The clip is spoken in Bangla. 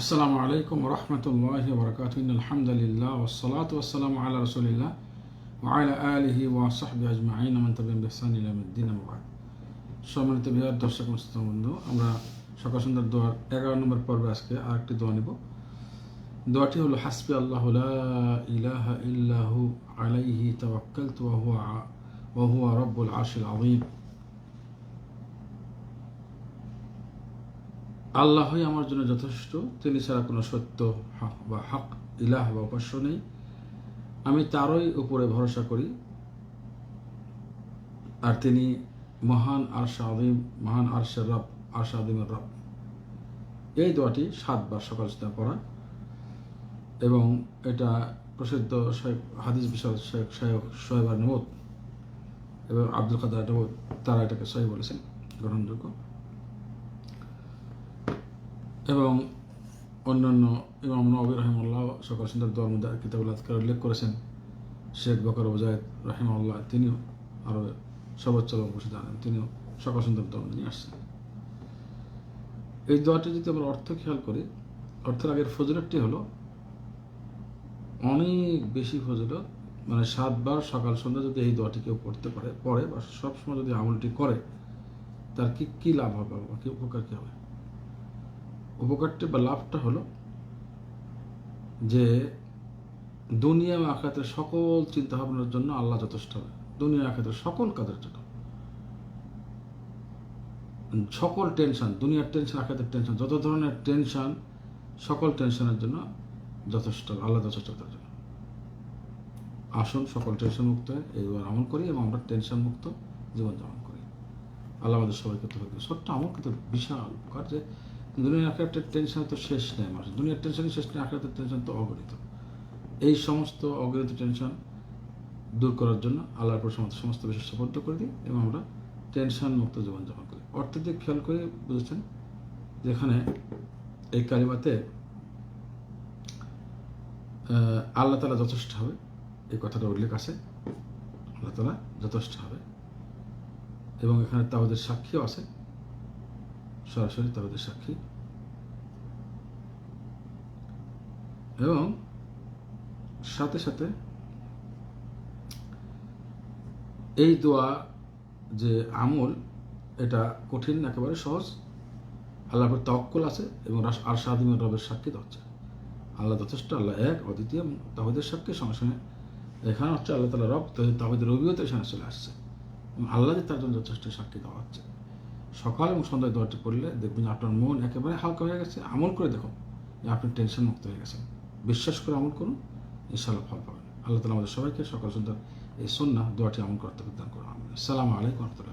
আসসালামু আলাইকুম রহমতুল্লাহ বরকাত আলহামদুলিল্লাহ ওসলাত ওসালাম আল্লাহ রসুলিল্লাহ ওয়াইলা আলহি ওয়াসাহবি আজমাইন। আমান তবিম বেহসান ইলামুদ্দিন আবাদ সম্মানিত বিহার দর্শক বন্ধু, আমরা সকাল সন্ধ্যার দোয়ার এগারো নম্বর পর্বে আজকে আরেকটি দোয়া নিব। দোয়াটি হলো, হাসবি আল্লাহ ইলাহা ইল্লাহু আলাইহি তাওয়াক্কালতু ওয়া হুয়া ওয়া রব্বুল আরশিল আযীম। আল্লাহই আমার জন্য যথেষ্ট, তিনি ছাড়া কোনো সত্য হক বা হক, ইলাহ বা উপাস্য নেই। আমি তারই উপরে ভরসা করি। আর তিনি মহান আরশা আদিম মহান আরশের রব, আরশা আদিমের রব। এই দোয়াটি সাতবার সকাল সন্ধ্যা পড়া। এবং এটা প্রসিদ্ধ হাদিস বিশাল শেখ শেখ সোহেবার নমদ এবং আব্দুল কাদার নমদ তারা এটাকে সহি বলেছেন, গ্রহণযোগ্য। এবং অন্যান্য ইমাম নবী রহিমুল্লাহ সকাল সন্ধ্যার দোয়ার মধ্যে কিতাবুল আজকার উল্লেখ করেছেন। শেখ বকর ওজায়দ রহিমাল্লাহ তিনিও আরও সর্বোচ্চ বসে জানেন, তিনিও সকাল সুন্দর দোয়ার মধ্যে নিয়ে আসছেন। এই দোয়াটি যদি আমরা অর্থ খেয়াল করি, অর্থের আগের ফজলতটি হলো, অনেক বেশি ফজলত মানে সাতবার সকাল সন্ধ্যা যদি এই দোয়াটি কেউ পড়তে পারে, পড়ে বা সবসময় যদি আমলটি করে, তার কি, কী লাভ হবে বা কী উপকার কী হবে? উপকারটি বা লাভটা হলো যে দুনিয়া আখাতের সকল চিন্তা ভাবনার জন্য আল্লাহ যথেষ্ট হবে দুনিয়া আখাতের সকল কাজের জন্য। সকল টেনশন দুনিয়ার টেনশন আখাতের টেনশন যত ধরনের টেনশন সকল টেনশনের জন্য যথেষ্ট, আল্লাহ যথেষ্ট তার জন্য। আসুন, সকল টেনশন মুক্ত হয়ে এইবার আমল করি এবং আমরা টেনশন মুক্ত জীবনযাপন করি। আল্লাহ আমাদের সবাইকে তো ছোট্ট আমল কিন্তু বিশাল উপকার যে দুনিয়ার আখেরাতের টেনশন তো শেষ নেই মানুষ দুনিয়ার টেনশনই শেষ নেই, আখেরাতের টেনশন তো অগণিত। এই সমস্ত অগণিত টেনশন দূর করার জন্য আল্লাহর পর সমস্ত সমস্ত বিষয় সুপর্দ করে দিই এবং আমরা টেনশন মুক্ত জীবনযাপন করি। অর্থের দিক খেয়াল করে বুঝেছেন, যেখানে এই কালিমাতে আল্লাহ তালা যথেষ্ট হবে, এই কথাটা উল্লেখ আছে। আল্লাহ তালা যথেষ্ট হবে। এবং এখানে তাহদের সাক্ষীও আছে। সরাসরি তাদের সাক্ষী। এবং সাথে সাথে এই দোয়া যে আমল, এটা কঠিন, একেবারে সহজ। আল্লাহর তক্কল আছে এবং আর সাদিমের রবের সাক্ষী হচ্ছে। আল্লাহ যথেষ্ট, আল্লাহ এক, অদ্বিতীয় তাহিদের সাক্ষী। সঙ্গে সঙ্গে এখানে হচ্ছে আল্লাহ তালা রব তাহিদের রবিও তো এখানে চলে আসছে। এবং আল্লাহ তার জন্য যথেষ্ট সাক্ষী দেওয়া হচ্ছে। সকাল এবং সন্ধ্যায় দোয়াটি পড়লে দেখবেন আপনার মন একেবারে হালকা হয়ে গেছে। আমল করে দেখুন যে আপনি টেনশন মুক্ত হয়ে গেছেন। বিশ্বাস করে আমল করুন ইনশাল্লাহ ফল পাবেন। আল্লাহ তালা আমাদের সবাইকে সকাল সন্ধ্যা এই সন্না দোয়াটি আমল করতে দান করুন। আসসালামু আলাইকুম রহমতুল্লাহ।